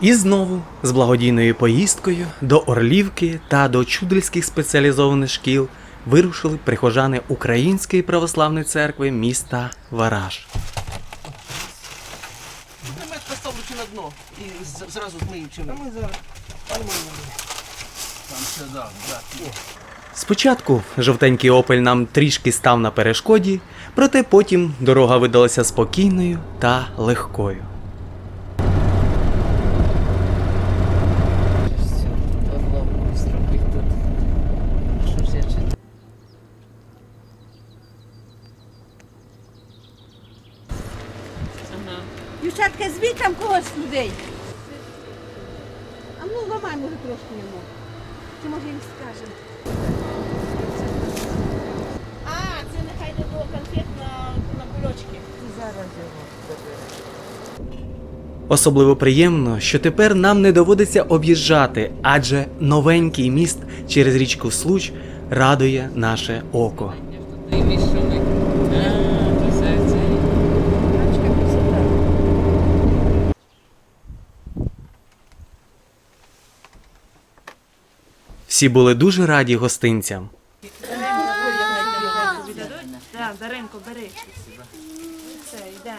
І знову з благодійною поїздкою до Орлівки та до чудельських спеціалізованих шкіл вирушили прихожани Української православної церкви міста Вараж. Поставлю чи на дно і з- зразу змию чим. А ми зараз. Там ще да, да. Спочатку жовтенький опель нам трішки став на перешкоді, проте потім дорога видалася спокійною та легкою. Дівчатка, звіть там когось людей. А ну ламай, може, трошки йому. Чи може їм скажемо? А, це нехай не було конфет на, на кульочки. Зараз його. Особливо приємно, що тепер нам не доводиться об'їжджати, адже новенький міст через річку Случ радує наше око. Я ж тут дивлюсь, що ми. А, то це це. Бачка красота. Всі були дуже раді гостинцям. Даренко, бери. Все, йде.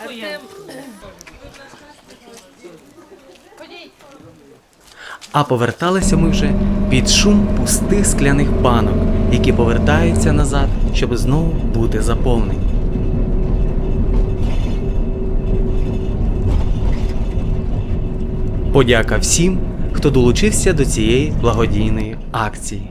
Дякую. А поверталися ми вже під шум пустих скляних банок, які повертаються назад, щоб знову бути заповнені. Подяка всім, хто долучився до цієї благодійної акції.